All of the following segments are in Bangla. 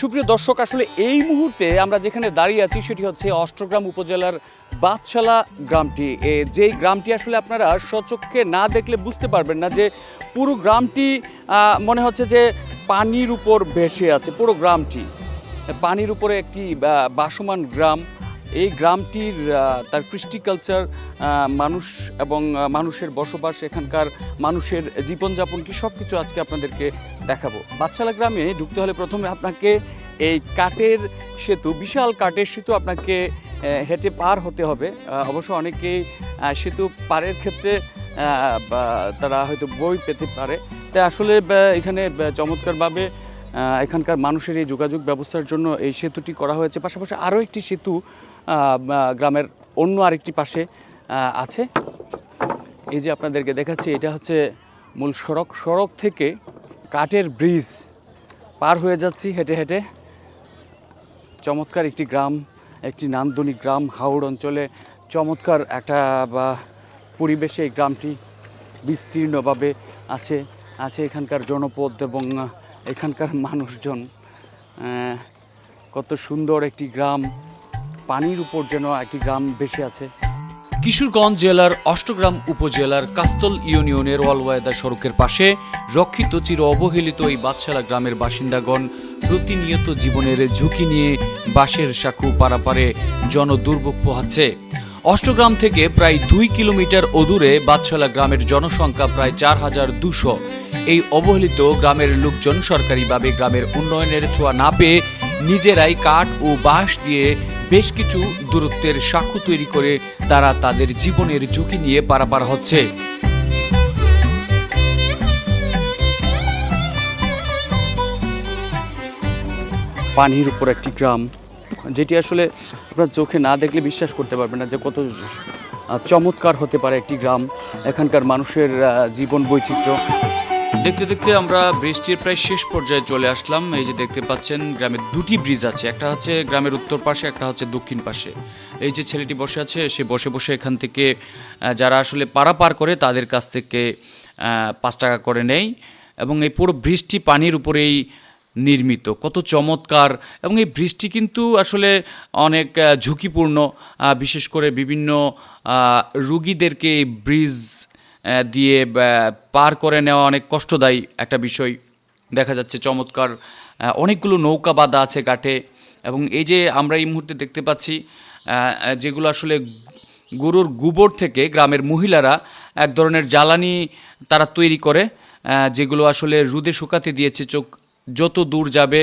সুপ্রিয় দর্শক, আসলে এই মুহূর্তে আমরা যেখানে দাঁড়িয়ে আছি সেটি হচ্ছে অষ্টগ্রাম উপজেলার বাদশালা গ্রামটি। যেই গ্রামটি আসলে আপনারা সচক্ষে না দেখলে বুঝতে পারবেন না যে পুরো গ্রামটি মনে হচ্ছে যে পানির উপর ভেসে আছে, পুরো গ্রামটি। পানির উপরে একটি বাসমান গ্রাম। এই গ্রামটির তার কৃষ্টি কালচার মানুষ এবং মানুষের বসবাস, এখানকার মানুষের জীবনযাপন কি সব কিছু আজকে আপনাদেরকে দেখাবো। বাচ্চালা গ্রামে ঢুকতে হলে প্রথমে আপনাকে এই কাঠের সেতু, বিশাল কাঠের সেতু আপনাকে হেঁটে পার হতে হবে। অবশ্য অনেকেই সেতু পারের ক্ষেত্রে তারা হয়তো বই পেতে পারে। তাই আসলে এখানে চমৎকারভাবে এখানকার মানুষের এই যোগাযোগ ব্যবস্থার জন্য এই সেতুটি করা হয়েছে। পাশাপাশি আরও একটি সেতু গ্রামের অন্য আরেকটি পাশে আছে। এই যে আপনাদেরকে দেখাচ্ছি, এটা হচ্ছে মূল সড়ক। সড়ক থেকে কাঠের ব্রিজ পার হয়ে যাচ্ছি হেঁটে হেঁটে। চমৎকার একটি গ্রাম, একটি নান্দনিক গ্রাম হাওড় অঞ্চলে। চমৎকার একটা, বা, পরিবেশে এই গ্রামটি বিস্তীর্ণভাবে আছে আছে এখানকার জনপদ এবং এখানকার মানুষজন। কত সুন্দর একটি গ্রাম। পানির উপর যেন একটি গ্রাম ভেসে আছে। কিশোরগঞ্জ জেলার অষ্টগ্রাম উপজেলার কাস্তল ইউনিয়নের অলওয়ায়দা সড়কের পাশে রক্ষিত চির অবহেলিত এই বাদশালা গ্রামের বাসিন্দাগণ প্রতিনিয়ত জীবনের ঝুঁকি নিয়ে বাঁশের সাঁকু পারাপারে জনদুর্ভোগ পোহাচ্ছে। অষ্টগ্রাম থেকে প্রায় দুই কিলোমিটার অদূরে বাদশালা গ্রামের জনসংখ্যা প্রায় চার হাজার দুশো। এই অবহেলিত গ্রামের লোকজন সরকারিভাবে গ্রামের উন্নয়নের ছোঁয়া না পেয়ে নিজেরাই কাঠ ও বাঁশ দিয়ে বেশ কিছু দূরত্বের সাঁকু তৈরি করে তারা তাদের জীবনের ঝুঁকি নিয়ে পারাপার হচ্ছে। পানির উপর একটি গ্রাম, যেটি আসলে আপনার চোখে না দেখলে বিশ্বাস করতে পারবেন না যে কত চমৎকার হতে পারে একটি গ্রাম, এখানকার মানুষের জীবন বৈচিত্র্য। দেখতে দেখতে আমরা বৃষ্টির প্রায় শেষ পর্যায়ে চলে আসলাম। এই যে দেখতে পাচ্ছেন, গ্রামের দুটি ব্রিজ আছে। একটা হচ্ছে গ্রামের উত্তর পাশে, একটা হচ্ছে দক্ষিণ পাশে। এই যে ছেলেটি বসে আছে, সে বসে বসে এখান থেকে যারা আসলে পারাপার করে, তাদের কাছ থেকে পাঁচ টাকা করে নেয় এবং এই পুরো বৃষ্টি পানির উপরেই নির্মিত। কত চমৎকার। এবং এই বৃষ্টি কিন্তু আসলে অনেক ঝুঁকিপূর্ণ। বিশেষ করে বিভিন্ন রুগীদেরকে এই ব্রিজ দিয়ে পার করে নেওয়া অনেক কষ্টদায়ী একটা বিষয়। দেখা যাচ্ছে চমৎকার অনেকগুলো নৌকা বাঁধা আছে ঘাটে এবং এই যে আমরা এই মুহূর্তে দেখতে পাচ্ছি যেগুলো আসলে গরুর গোবর থেকে গ্রামের মহিলারা এক ধরনের জ্বালানি তারা তৈরি করে যেগুলো আসলে রুদে শুকাতে দিয়েছে চোখ যত দূর যাবে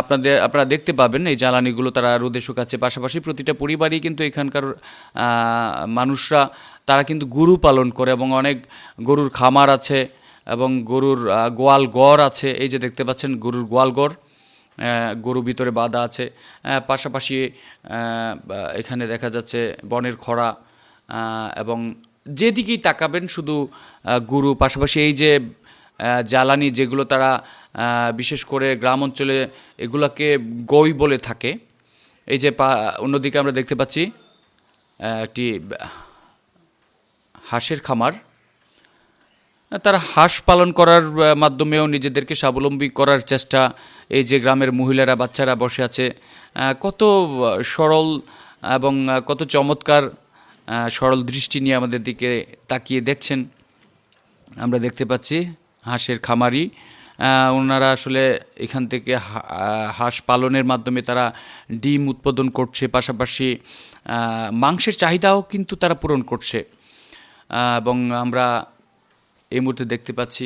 আপনাদের, আপনারা দেখতে পাবেন এই জ্বালানিগুলো তারা রোদে শুকাচ্ছে। পাশাপাশি প্রতিটা পরিবারই কিন্তু এখানকার মানুষরা, তারা কিন্তু গরু পালন করে এবং অনেক গরুর খামার আছে এবং গরুর গোয়াল গড় আছে। এই যে দেখতে পাচ্ছেন গরুর গোয়াল গড় গরু ভিতরে বাঁধা আছে। পাশাপাশি এখানে দেখা যাচ্ছে বনের খরা এবং যেদিকেই তাকাবেন শুধু গরু, পাশাপাশি এই যে জ্বালানি যেগুলো তারা বিশেষ করে গ্রাম অঞ্চলে এগুলাকে গই বলে থাকে। এই যে পা, অন্যদিকে আমরা দেখতে পাচ্ছি একটি হাঁসের খামার। তারা হাঁস পালন করার মাধ্যমেও নিজেদেরকে স্বাবলম্বী করার চেষ্টা। এই যে গ্রামের মহিলারা, বাচ্চারা বসে আছে কত সরল এবং কত চমৎকার সরল দৃষ্টি নিয়ে আমাদের দিকে তাকিয়ে দেখছেন। আমরা দেখতে পাচ্ছি হাঁসের খামারি ওনারা আসলে এখান থেকে হাঁস পালনের মাধ্যমে তারা ডিম উৎপাদন করছে, পাশাপাশি মাংসের চাহিদাও কিন্তু তারা পূরণ করছে। এবং আমরা এই মুহূর্তে দেখতে পাচ্ছি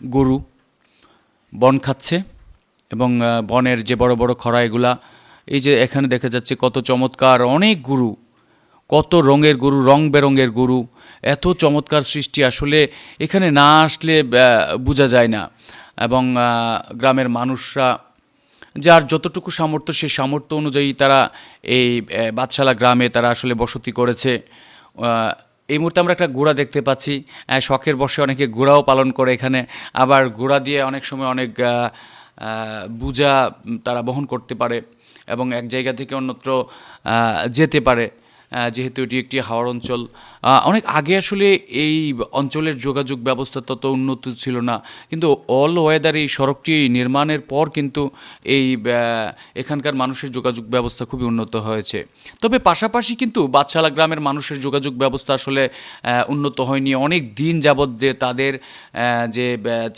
গরু বন খাচ্ছে এবং বনের যে বড় বড় খরা এগুলা, এই যে এখানে দেখা যাচ্ছে কত চমৎকার অনেক গরু কত রঙের গরু রং বেরঙের গরু এত চমৎকার সৃষ্টি আসলে এখানে না আসলে বোঝা যায় না। এবং গ্রামের মানুষরা যার যতটুকু সামর্থ্য সেই সামর্থ্য অনুযায়ী তারা এই বাদশালা গ্রামে তারা আসলে বসতি করেছে। এই মুহূর্তে আমরা একটা ঘোড়া দেখতে পাচ্ছি। শখের বসে অনেকে ঘোড়াও পালন করে এখানে। আবার ঘোড়া দিয়ে অনেক সময় অনেক আহ, তারা বহন করতে পারে এবং এক জায়গা থেকে অন্যত্র যেতে পারে। যেহেতু এটি একটি হাওড় অঞ্চল অনেক আগে আসলে এই অঞ্চলের যোগাযোগ ব্যবস্থা তত উন্নত ছিল না। কিন্তু অল ওয়েদার এই সড়কটি নির্মাণের পর কিন্তু এই এখানকার মানুষের যোগাযোগ ব্যবস্থা খুবই উন্নত হয়েছে। তবে পাশাপাশি কিন্তু বাদশালা গ্রামের মানুষের যোগাযোগ ব্যবস্থা আসলে উন্নত হয়নি। অনেক দিন যাবৎ যে তাদের যে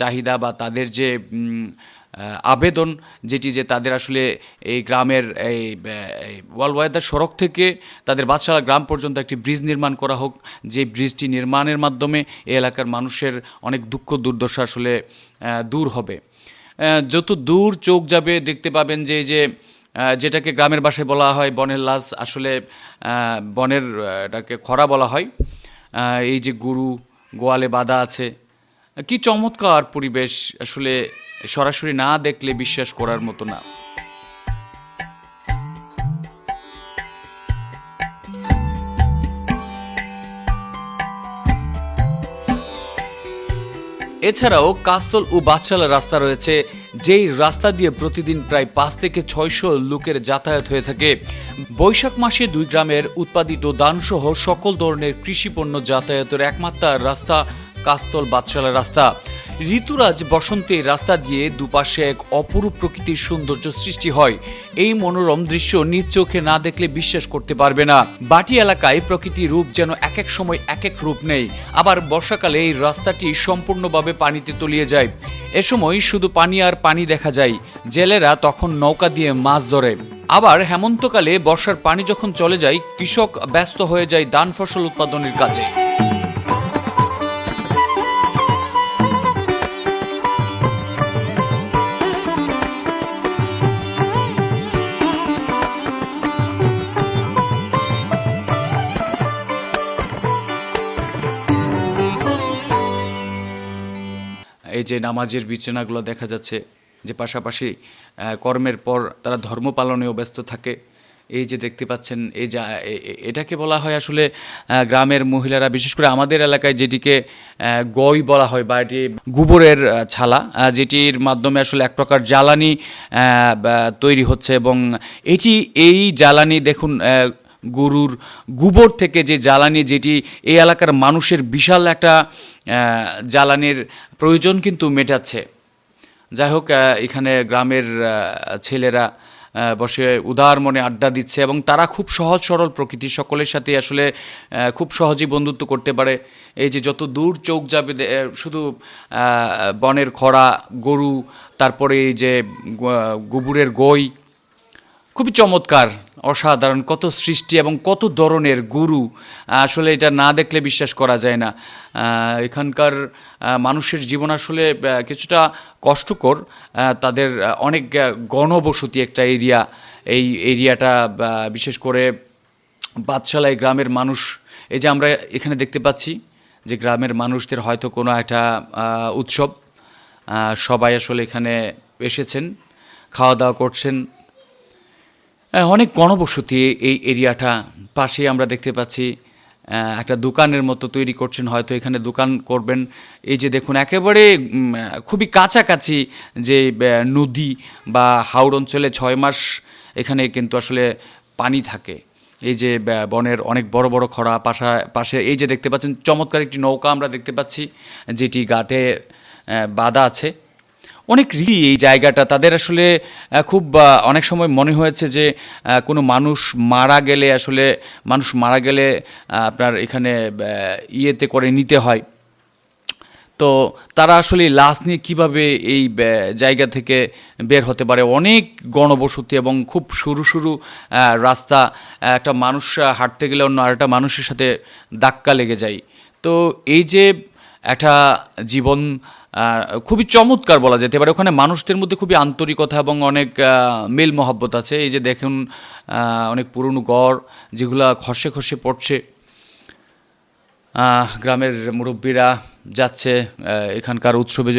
চাহিদা বা তাদের যে আবেদন, যেটি যে তাদের আসলে এই গ্রামের এই ওয়ালওয়াইদার সড়ক থেকে তাদের বাদশালা গ্রাম পর্যন্ত একটি ব্রিজ নির্মাণ করা হোক। যে ব্রিজটি নির্মাণের মাধ্যমে এই এলাকার মানুষের অনেক দুঃখ, দুর্দশা আসলে দূর হবে। যত দূর চোখ যাবে, দেখতে পাবেন যে যে যেটাকে গ্রামের বাসায় বলা হয় বনের লাশ, আসলে বনের এটাকে খরা বলা হয়। এই যে গরু গোয়ালে বাঁধা আছে কি চমৎকার পরিবেশ আসলে সরাসরি না দেখলে বিশ্বাস করার মতো না। এছাড়াও কাস্তল ও বাদশালা রাস্তা রয়েছে, যেই রাস্তা দিয়ে প্রতিদিন প্রায় পাঁচ থেকে ছয়শো লোকের যাতায়াত হয়ে থাকে। বৈশাখ মাসে দুই গ্রামের উৎপাদিত দানসহ সকল ধরনের কৃষিপণ্য যাতায়াতের একমাত্র রাস্তা কাস্তল বাদশালা রাস্তা। ঋতুরাজ বসন্তে রাস্তা দিয়ে দুপাশে এক অপরূপ প্রকৃতির সৌন্দর্য সৃষ্টি হয়। এই মনোরম দৃশ্য নিজ চোখে না দেখলে বিশ্বাস করতে পারবে না। বাটি এলাকায় প্রকৃতির রূপ যেন এক এক সময় এক এক রূপ নেই আবার বর্ষাকালে এই রাস্তাটি সম্পূর্ণভাবে পানিতে তলিয়ে যায়। এ সময় শুধু পানি আর পানি দেখা যায়। জেলেরা তখন নৌকা দিয়ে মাছ ধরে। আবার হেমন্তকালে বর্ষার পানি যখন চলে যায়, কৃষক ব্যস্ত হয়ে যায় ধান ফসল উৎপাদনের কাজে। এই যে নামাজের বিছানাগুলো দেখা যাচ্ছে, যে পাশাপাশি কর্মের পর তারা ধর্ম পালনেও ব্যস্ত থাকে। এই যে দেখতে পাচ্ছেন, এই যে এটাকে বলা হয় আসলে গ্রামের মহিলারা, বিশেষ করে আমাদের এলাকায় যেটিকে গই বলা হয় বা এটি গোবরের ছালা যেটির মাধ্যমে আসলে এক প্রকার জ্বালানি তৈরি হচ্ছে এবং এটি, এই জ্বালানি দেখুন গরুর গোবর থেকে যে জ্বালানি, যেটি এই এলাকার মানুষের বিশাল একটা জ্বালানির প্রয়োজন কিন্তু মেটাচ্ছে। যাই হোক এখানে গ্রামের ছেলেরা বসে উদার মনে আড্ডা দিচ্ছে এবং তারা খুব সহজ সরল প্রকৃতি, সকলের সাথে আসলে খুব সহজেই বন্ধুত্ব করতে পারে। এই যে যত দূর চোখ যাবে শুধু বনের খরা, গরু, তারপরে এই যে গোবরের গই, খুবই চমৎকার। অসাধারণ, কত সৃষ্টি এবং কত ধরনের গুরু আসলে এটা না দেখলে বিশ্বাস করা যায় না। এখানকার মানুষের জীবন আসলে কিছুটা কষ্টকর তাদের অনেক গণবসতি একটা এরিয়া। এই এরিয়াটা বিশেষ করে বাদশালায় গ্রামের মানুষ, এই যে আমরা এখানে দেখতে পাচ্ছি যে গ্রামের মানুষদের হয়তো কোনো একটা উৎসব সবাই আসলে এখানে এসেছেন খাওয়া দাওয়া করছেন অনেক গণবসতি এই এরিয়াটা। পাশে আমরা দেখতে পাচ্ছি একটা দোকানের মতো তৈরি করছেন হয়তো এখানে দোকান করবেন। এই যে দেখুন একেবারে খুবই কাছাকাছি যে নদী বা হাওড় অঞ্চলে ছয় মাস এখানে কিন্তু আসলে পানি থাকে। এই যে বনের অনেক বড় বড় খরা পাশা পাশে এই যে দেখতে পাচ্ছেন চমৎকার একটি নৌকা আমরা দেখতে পাচ্ছি যেটি আহ, বাঁধা আছে। অনেক রি এই জায়গাটা। তাদের আসলে খুব অনেক সময় মনে হয়েছে যে কোনো মানুষ মারা গেলে আসলে, মানুষ মারা গেলে আপনার এখানে ইয়েতে করে নিতে হয়। তো তারা আসলে লাশ নিয়ে কীভাবে এই জায়গা থেকে বের হতে পারে? অনেক গণবসতি এবং খুব সরু সরু রাস্তা একটা মানুষ হাঁটতে গেলে অন্য আরেকটা মানুষের সাথে ধাক্কা লেগে যায়। তো এই যে একটা জীবন খুবই চমৎকার বলা যেতে পারে। ওখানে মানুষদের মধ্যে খুবই আন্তরিকতা এবং অনেক মিল মহব্বত আছে। এই যে দেখুন অনেক পুরনো গড় যেগুলা খসে খসে পড়ছে। গ্রামের মুরব্বীরা যাচ্ছে এখানকার উৎসবে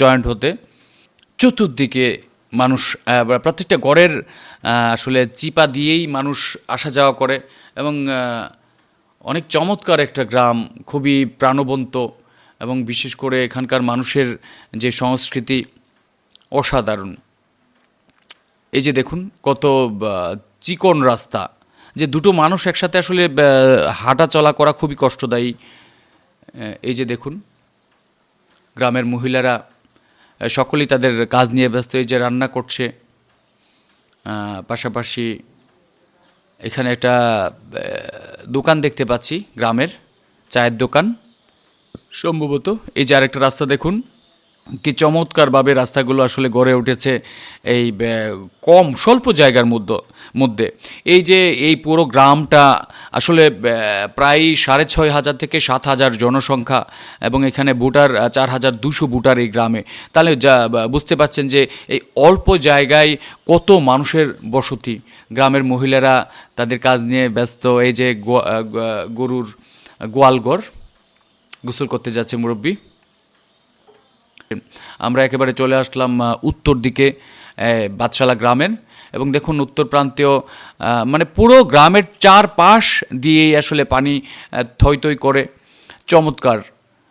জয়েন্ট হতে। চতুর্দিকে মানুষ প্রত্যেকটা গড়ের আসলে চিপা দিয়েই মানুষ আসা যাওয়া করে এবং অনেক চমৎকার একটা গ্রাম, খুবই প্রাণবন্ত। এবং বিশেষ করে এখানকার মানুষের যে সংস্কৃতি অসাধারণ। এই যে দেখুন, কত চিকন রাস্তা, যে দুটো মানুষ একসাথে আসলে হাঁটা চলা করা খুবই কষ্টদায়ী। এই যে দেখুন, গ্রামের মহিলারা সকলেই তাদের কাজ নিয়ে ব্যস্ত, এই যে রান্না করছে। পাশাপাশি এখানে একটা দোকান দেখতে পাচ্ছি, গ্রামের চায়ের দোকান। সম্ভবত। এই যে আরেকটা রাস্তা দেখুন, কি চমৎকারভাবে রাস্তাগুলো আসলে গড়ে উঠেছে এই কম স্বল্প জায়গার মধ্যে মধ্যে। এই যে এই পুরো গ্রামটা আসলে প্রায় সাড়ে ছয় হাজার থেকে সাত হাজার জনসংখ্যা এবং এখানে ভোটার চার হাজার দুশো ভোটার এই গ্রামে। তাহলে যা বুঝতে পারছেন যে এই অল্প জায়গায় কত মানুষের বসতি। গ্রামের মহিলারা তাদের কাজ নিয়ে ব্যস্ত। এই যে গরুর গোয়ালঘর গোসল করতে যাচ্ছে মুরব্বী। আমরা একেবারে চলে আসলাম উত্তর দিকে বাদশালা গ্রামের। এবং দেখুন উত্তর প্রান্তীয় মানে পুরো গ্রামের চারপাশ দিয়েই আসলে পানি থই থই করে। চমৎকার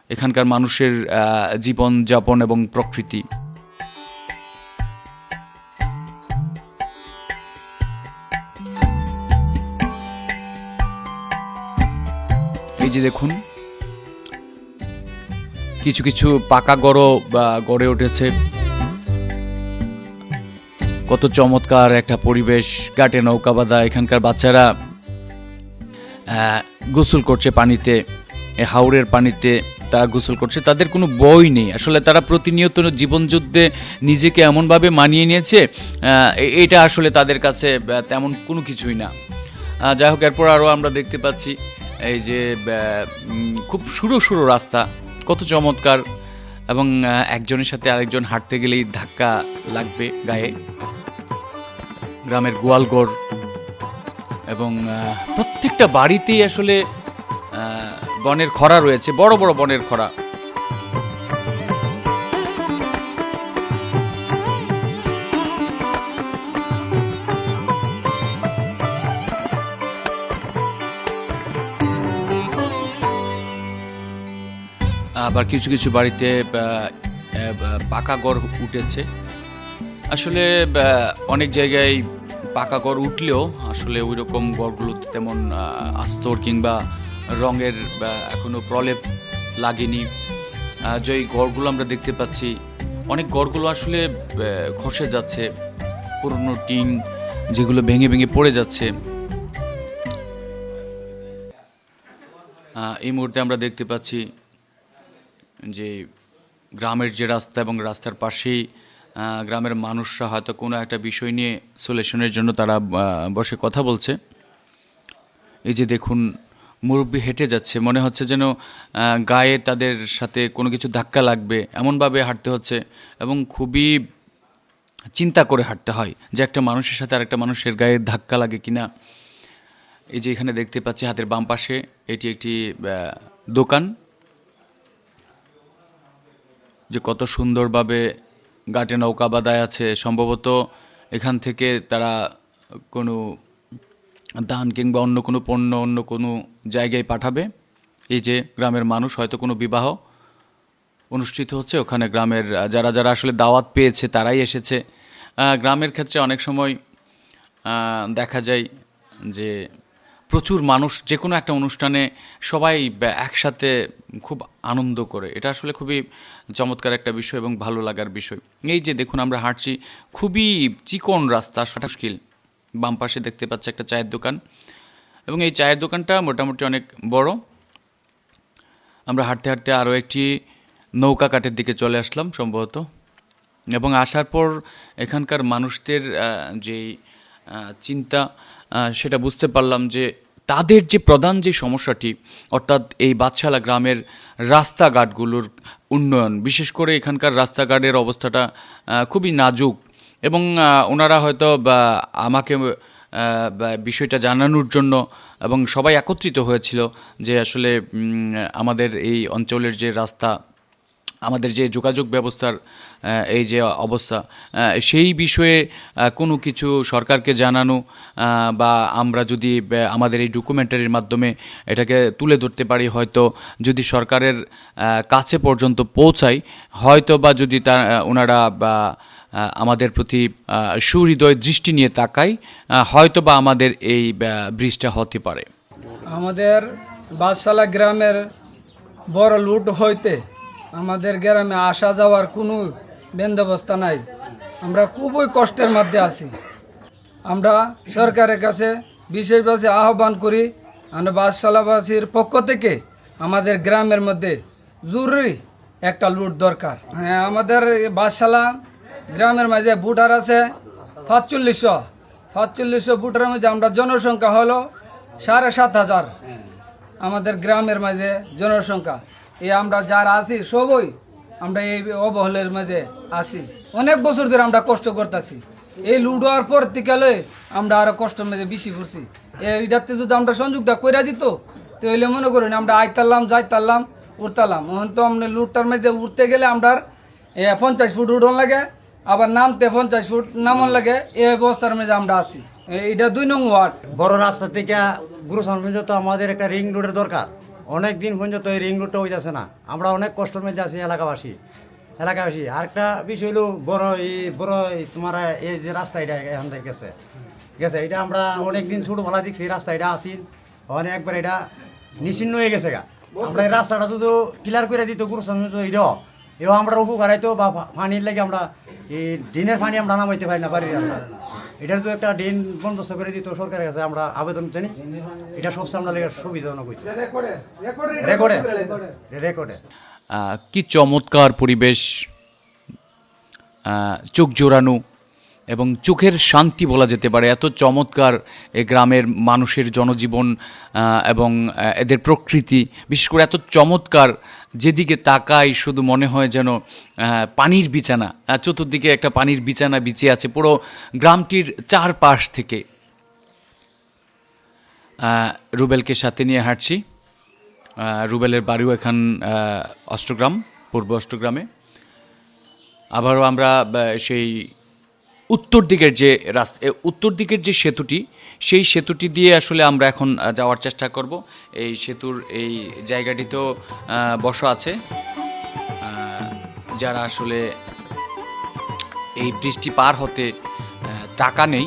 এখানকার মানুষের আহ, জীবনযাপন এবং প্রকৃতি। এই যে দেখুন কিছু কিছু পাকা গড়ও গড়ে উঠেছে। কত চমৎকার একটা পরিবেশ ঘাটে নৌকা বাঁধা এখানকার বাচ্চারা গোসল করছে পানিতে হাওড়ের পানিতে তারা গোসল করছে। তাদের কোনো বই নেই। আসলে তারা প্রতিনিয়ত জীবনযুদ্ধে নিজেকে এমনভাবে মানিয়ে নিয়েছে এটা আসলে তাদের কাছে তেমন কোনো কিছুই না। যাই হোক, এরপর আরও আমরা দেখতে পাচ্ছি, এই যে খুব সুরো সুরো রাস্তা। কত চমৎকার এবং একজনের সাথে আরেকজন হাঁটতে গেলেই ধাক্কা লাগবে গায়ে। গ্রামের গোয়ালগড় এবং প্রত্যেকটা বাড়িতেই আসলে বনের খরা রয়েছে, বড় বড় বনের খরা। আবার কিছু কিছু বাড়িতে পাকা ঘর উঠেছে। আসলে অনেক জায়গায় পাকা ঘর উঠলেও আসলে ওই রকম ঘরগুলোতে তেমন আস্তর কিংবা রঙের বা এখনও প্রলেপ লাগেনি। যে ঘরগুলো আমরা দেখতে পাচ্ছি, অনেক ঘরগুলো আসলে খসে যাচ্ছে। পুরনো টিন যেগুলো ভেঙে ভেঙে পড়ে যাচ্ছে। এই মুহূর্তে আমরা দেখতে পাচ্ছি যে গ্রামের যে রাস্তা এবং রাস্তার পাশেই গ্রামের মানুষরা হয়তো কোনো একটা বিষয় নিয়ে সলিউশনের জন্য তারা বসে কথা বলছে। এই যে দেখুন, মুরব্বী হেঁটে যাচ্ছে, মনে হচ্ছে যেন গায়ে তাদের সাথে কোনো কিছু ধাক্কা লাগবে, এমনভাবে হাঁটতে হচ্ছে এবং খুবই চিন্তা করে হাঁটতে হয় যে একটা মানুষের সাথে আরেকটা মানুষের গায়ে ধাক্কা লাগে কিনা। এই যে এখানে দেখতে পাচ্ছি হাতের বাম পাশে এটি একটি দোকান। যে কত সুন্দরভাবে ঘাটে নৌকা বাদায় আছে। সম্ভবত এখান থেকে তারা কোনো দান কিংবা অন্য কোনো পণ্য অন্য কোনো জায়গায় পাঠাবে। এই যে গ্রামের মানুষ, হয়তো কোনো বিবাহ অনুষ্ঠিত হচ্ছে। ওখানে গ্রামের, যারা যারা আসলে দাওয়াত পেয়েছে, তারাই এসেছে। গ্রামের ক্ষেত্রে অনেক সময় দেখা যায় যে প্রচুর মানুষ যে কোনো একটা অনুষ্ঠানে সবাই একসাথে খুব আনন্দ করে। এটা আসলে খুবই চমৎকার একটা বিষয় এবং ভালো লাগার বিষয়। এই যে দেখুন, আমরা হাঁটছি খুবই চিকন রাস্তা মুশকিল। বাম পাশে দেখতে পাচ্ছি একটা চায়ের দোকান এবং এই চায়ের দোকানটা মোটামুটি অনেক বড়। আমরা হাঁটতে হাঁটতে আরও একটি নৌকা কাটের দিকে চলে আসলাম সম্ভবত এবং আসার পর এখানকার মানুষদের যেই চিন্তা সেটা বুঝতে পারলাম যে তাদের যে প্রধান যে সমস্যাটি, অর্থাৎ এই বাদশালা গ্রামের রাস্তাঘাটগুলোর উন্নয়ন, বিশেষ করে এখানকার রাস্তাঘাটের অবস্থাটা খুবই নাজুক এবং ওনারা হয়তো আমাকে বিষয়টা জানানোর জন্য এবং সবাই একত্রিত হয়েছিল যে আসলে আমাদের এই অঞ্চলের যে রাস্তা আমাদের যে যোগাযোগ ব্যবস্থার এই যে অবস্থা সেই বিষয়ে কোনো কিছু সরকারকে জানানো বা আমরা যদি আমাদের এই ডকুমেন্টারির মাধ্যমে এটাকে তুলে ধরতে পারি হয়তো যদি সরকারের কাছে পর্যন্ত পৌঁছাই হয়তো বা যদি তা ওনারা বা আমাদের প্রতি সুহৃদয় দৃষ্টি নিয়ে আহ, হয়তো বা আমাদের এই ব্রিজটা হতে পারে। আমাদের বাদশালা গ্রামের বড় লুট হইতে আমাদের গ্রামে আসা যাওয়ার কোনো বন্দোবস্ত নাই। আমরা খুবই কষ্টের মধ্যে আছি। আমরা সরকারের কাছে বিশেষভাবে আহ্বান করি, আমরা বাদশালাবাসীর পক্ষ থেকে আমাদের গ্রামের মধ্যে জরুরি একটা লুট দরকার। হ্যাঁ আমাদের এই বাদশালা গ্রামের মাঝে বুটার আছে সাতচল্লিশশো। পাঁচচল্লিশশো বুটারের মধ্যে আমরা জনসংখ্যা হলো সাড়ে সাত হাজার। আমাদের গ্রামের মাঝে জনসংখ্যা। এই আমরা যারা আছি, সবই আমরা এই অবহেলের মাঝে আছি। অনেক বছর ধরে আমরা কষ্ট করতেছি। এই লুডোয়ার পর থেকে আমরা আরও কষ্টের মাঝে বেশি করছি এইটাতে যদি আমরা সংযোগটা কইরা দিত, তাহলে মনে করেন আমরা আইতারলাম, যাইতারলাম উঠতালাম এখন তো আমরা লুটটার মাঝে উঠতে গেলে আমরা পঞ্চাশ ফুট উঠন লাগে, আবার নামতে পঞ্চাশ ফুট নামন লাগে এই অবস্থার মাঝে আমরা আছি। এইটা দুই নং ওয়ার্ড। বড় রাস্তা থেকে গুরুস্থান পর্যন্ত আমাদের একটা রিং রোডের দরকার। অনেক দিন পর্যন্ত এই রিং রোডটা হইতেছে না, আমরা অনেক কষ্ট মধ্যে আছি এলাকাবাসী। এলাকাবাসী, আরেকটা বিষয় হলো বড় এই, বড় তোমার এই যে রাস্তা এটা এখান থেকে গেছে। গেছে এটা আমরা অনেক দিন ছোটোবেলা দেখছি, এই রাস্তা এটা আসি অনেক একবার এটা নিশ্চিন্ন হয়ে গেছে গা। আমরা এই রাস্তাটা শুধু ক্লিয়ার করে দিত গুরুস্থান পর্যন্ত এটাও, এও আমরা উপকার হইতো বা পানির লাগে আমরা এই দিনের পানি আমরা নামাইতে পারি না পারি আমরা। এটার তো একটা ডেন বন্দোবস্ত করে দিত সরকারের কাছে আমরা আবেদন জানি। এটা সবচেয়ে আমরা লেগে সুবিধাজনক হইতো। রেকর্ডে রেকর্ডে কি চমৎকার পরিবেশ চোখ জোড়ানো এবং চোখের শান্তি বলা যেতে পারে। এত চমৎকার এ গ্রামের মানুষের জনজীবন এবং এদের প্রকৃতি, বিশেষ করে এত চমৎকার যেদিকে তাকাই শুধু মনে হয় যেন পানির বিছানা চতুর্দিকে একটা পানির বিছানা বিছিয়ে আছে পুরো গ্রামটির চারপাশ থেকে। রুবেলকে সাথে নিয়ে হাঁটছি। রুবেলের বাড়িও এখান অষ্টগ্রাম, পূর্ব অষ্টগ্রামে। আবারও আমরা সেই উত্তর দিকের যে রাস্তা উত্তর দিকের যে সেতুটি সেই সেতুটি দিয়ে আসলে আমরা এখন যাওয়ার চেষ্টা করব। এই সেতুর এই জায়গাটিতেও আহ, বসা আছে। যারা আসলে এই বৃষ্টি পার হতে টাকা নেই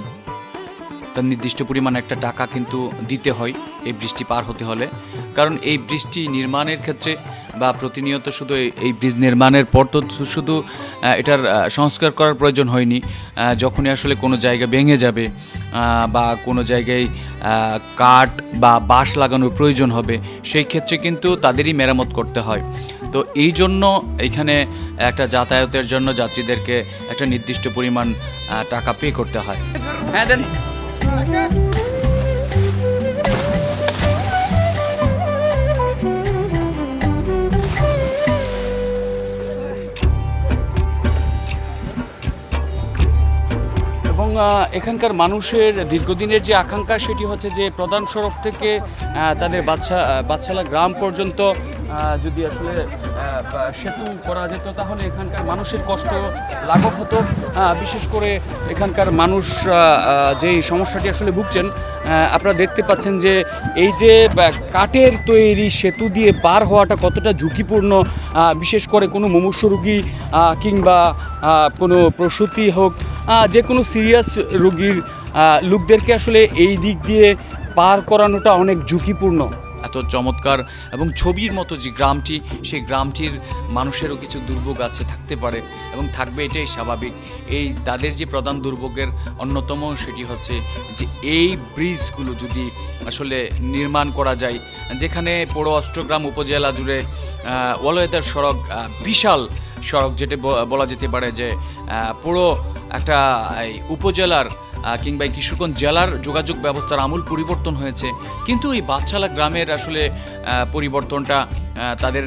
তার নির্দিষ্ট পরিমাণ একটা টাকা কিন্তু দিতে হয় এই বৃষ্টি পার হতে হলে। কারণ এই বৃষ্টি নির্মাণের ক্ষেত্রে বা প্রতিনিয়ত শুধু এই- ব্রিজ নির্মাণের পর তো শুধু এটার সংস্কার করার প্রয়োজন হয়নি। যখনই আসলে কোনো জায়গা ভেঙে যাবে বা কোনো জায়গায় কাঠ বা বাঁশ লাগানোর প্রয়োজন হবে, সেই ক্ষেত্রে কিন্তু তাদেরই মেরামত করতে হয়। তো এই জন্য এখানে একটা যাতায়াতের জন্য যাত্রীদেরকে একটা নির্দিষ্ট পরিমাণ টাকা পে করতে হয়। হ্যাঁ এখানকার মানুষের দীর্ঘদিনের যে আকাঙ্ক্ষা সেটি হচ্ছে যে প্রধান সড়ক থেকে তাদের বাচ্চা বাচ্চালা গ্রাম পর্যন্ত যদি আসলে সেতু করা যেত, তাহলে এখানকার মানুষের কষ্ট লাঘব হতো বিশেষ করে এখানকার মানুষ যেই সমস্যাটি আসলে ভুগছেন আপনারা দেখতে পাচ্ছেন যে এই যে কাঠের তৈরি সেতু দিয়ে পার হওয়াটা কতটা ঝুঁকিপূর্ণ। বিশেষ করে কোনো মুমূর্ষ রোগী কিংবা কোনো প্রসূতি হোক যে কোনো সিরিয়াস রোগীর লোকদেরকে আসলে এই দিক দিয়ে পার করানোটা অনেক ঝুঁকিপূর্ণ। এত চমৎকার এবং ছবির মতো যে গ্রামটি, সেই গ্রামটির মানুষেরও কিছু দুর্ভোগ আছে, থাকতে পারে এবং থাকবে এটাই স্বাভাবিক। এই তাদের যে প্রধান দুর্ভোগের অন্যতম সেটি হচ্ছে যে এই ব্রিজগুলো যদি আসলে নির্মাণ করা যায়, যেখানে পুরো অষ্টগ্রাম উপজেলা জুড়ে ওয়ালয়েদার সড়ক বিশাল সড়ক যেটা বলা যেতে পারে যে পুরো একটা উপজেলার কিংবা কিশোরগঞ্জ জেলার যোগাযোগ ব্যবস্থার আমূল পরিবর্তন হয়েছে। কিন্তু এই বাদশালা গ্রামের আসলে পরিবর্তনটা তাদের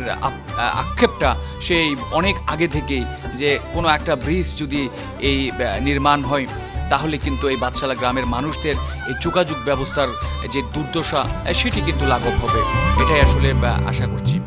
আক্ষেপটা সেই অনেক আগে থেকেই যে কোনো একটা ব্রিজ যদি এই নির্মাণ হয়, তাহলে কিন্তু এই বাদশালা গ্রামের মানুষদের এই যোগাযোগ ব্যবস্থার যে দুর্দশা সেটি কিন্তু লাঘব হবে। এটাই আসলে আশা করছি।